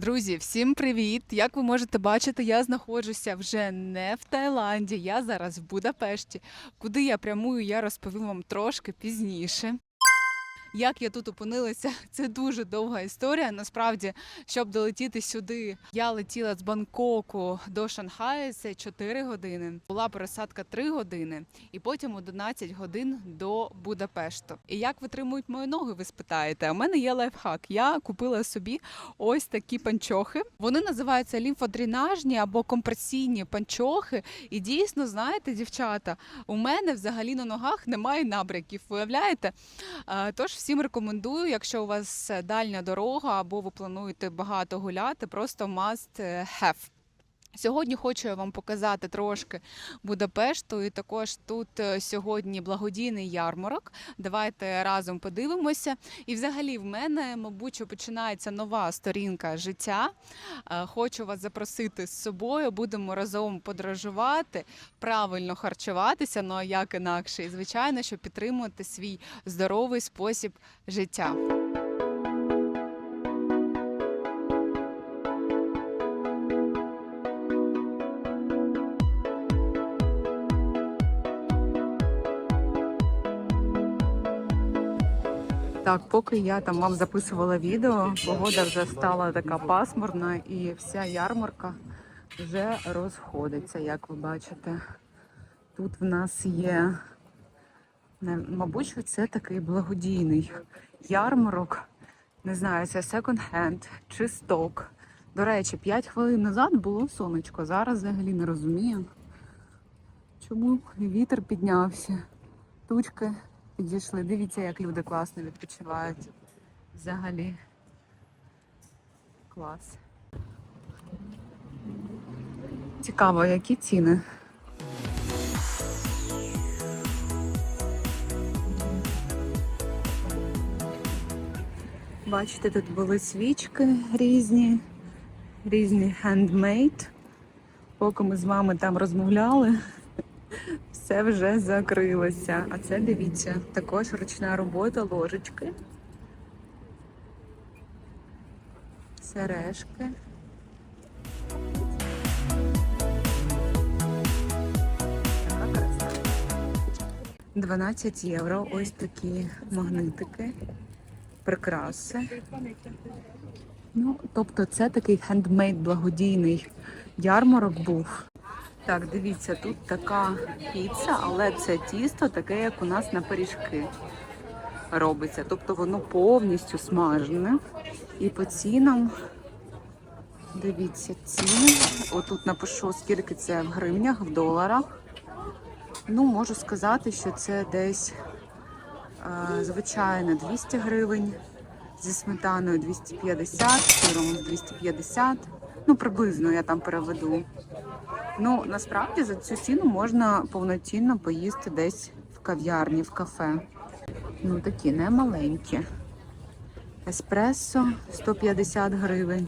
Друзі, всім привіт! Як ви можете бачити, я знаходжуся вже не в Таїланді, я зараз в Будапешті. Куди я прямую, я розповім вам трошки пізніше. Як я тут опинилася, це дуже довга історія. Насправді, щоб долетіти сюди, я летіла з Бангкоку до Шанхаю, це 4 години. Була пересадка 3 години, і потім 11 годин до Будапешту. І як витримують мої ноги, ви спитаєте? У мене є лайфхак. Я купила собі ось такі панчохи. Вони називаються лімфодренажні або компресійні панчохи. І дійсно, знаєте, дівчата, у мене взагалі на ногах немає набряків. Виявляєте? Е, Тож всім рекомендую, якщо у вас е, дальня дорога або ви плануєте багато гуляти, просто must have. Сьогодні хочу я вам показати трошки Будапешту, і також тут е, сьогодні благодійний ярмарок. Давайте разом подивимося. І взагалі в мене, мабуть, починається нова сторінка життя. Е, Хочу вас запросити з собою. Будемо разом подорожувати, правильно харчуватися, ну а як інакше, і звичайно, щоб підтримувати свій здоровий спосіб життя. Так, поки я там вам записувала відео, погода вже стала така пасмурна і вся ярмарка вже розходиться, як ви бачите. Тут в нас є, мабуть, це такий благодійний ярмарок. Не знаю, це секонд-хенд чи сток. До речі, 5 хвилин назад було сонечко. Зараз взагалі не розумію, чому вітер піднявся. Тучки підійшли. Дивіться, як люди класно відпочивають. Взагалі. Клас. Цікаво, які ціни. Бачите, тут були свічки різні, різні handmade. Поки ми з вами там розмовляли, все вже закрилося. А це дивіться, також ручна робота, ложечки, сережки. Така краса. 12 євро. Ось такі магнитики, прикраси. Ну, тобто, це такий хендмейд благодійний ярмарок був. Так, дивіться, тут така піца, але це тісто таке, як у нас на пиріжки робиться. Тобто воно повністю смажене. І по цінам, дивіться, ціни. Отут напишу, скільки це в гривнях, в доларах. Ну, можу сказати, що це десь е, звичайно 200 гривень, зі сметаною 250, сиром 250. Ну, приблизно я там переведу. Ну, насправді за цю ціну можна повноцінно поїсти десь в кав'ярні, в кафе. Ну, такі не маленькі. Еспресо 150 гривень.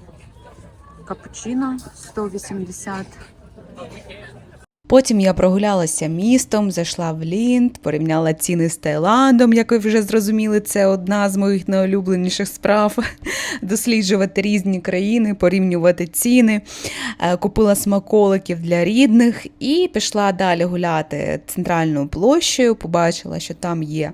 Капучино 180. Потім я прогулялася містом, зайшла в Лінд, порівняла ціни з Таїландом, як ви вже зрозуміли, це одна з моїх найулюбленіших справ. Досліджувати різні країни, порівнювати ціни. Е, Купила смаколиків для рідних і пішла далі гуляти центральною площею. Побачила, що там є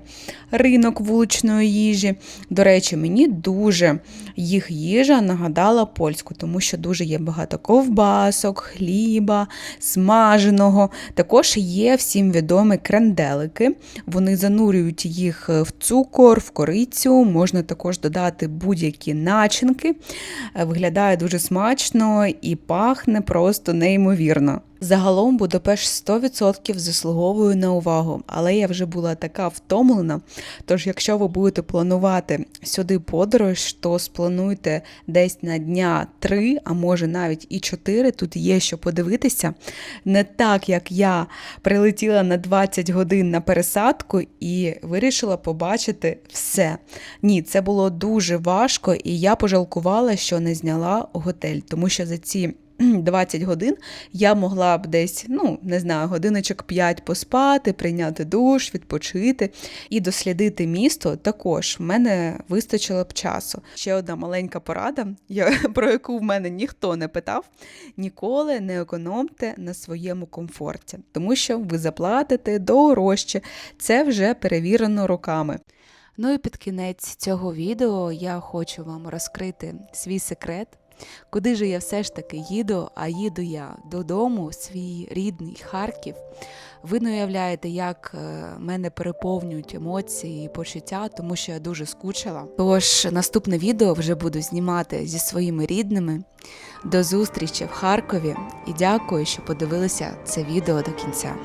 ринок вуличної їжі. До речі, мені дуже їх їжа нагадала польську, тому що дуже є багато ковбасок, хліба, смаженого. Також є всім відомі кренделики. Вони занурюють їх в цукор, в корицю. Можна також додати будь-які начинки. Е, Виглядає дуже смачно і пахне просто неймовірно. Загалом Будапешт 100% заслуговує на увагу, але я вже була така втомлена. Тож, якщо ви будете планувати сюди подорож, то сплануйте десь на дня 3, а може навіть і 4. Тут є що подивитися. Не так, як я прилетіла на 20 годин на пересадку і вирішила побачити все. Ні, це було дуже важко, і я пожалкувала, що не зняла готель, тому що за ці 20 годин, я могла б десь, ну не знаю, годиночок 5 поспати, прийняти душ, відпочити і дослідити місто. Також в мене вистачило б часу. Ще одна маленька порада, про яку в мене ніхто не питав. Ніколи не економте на своєму комфорті, тому що ви заплатите дорожче. Це вже перевірено роками. Ну і під кінець цього відео я хочу вам розкрити свій секрет. Куди ж я все ж таки їду, а їду я додому, свій рідний Харків. Ви не уявляєте, як е, мене переповнюють емоції і почуття, тому що я дуже скучила. Тож наступне відео вже буду знімати зі своїми рідними. До зустрічі в Харкові і дякую, що подивилися це відео до кінця.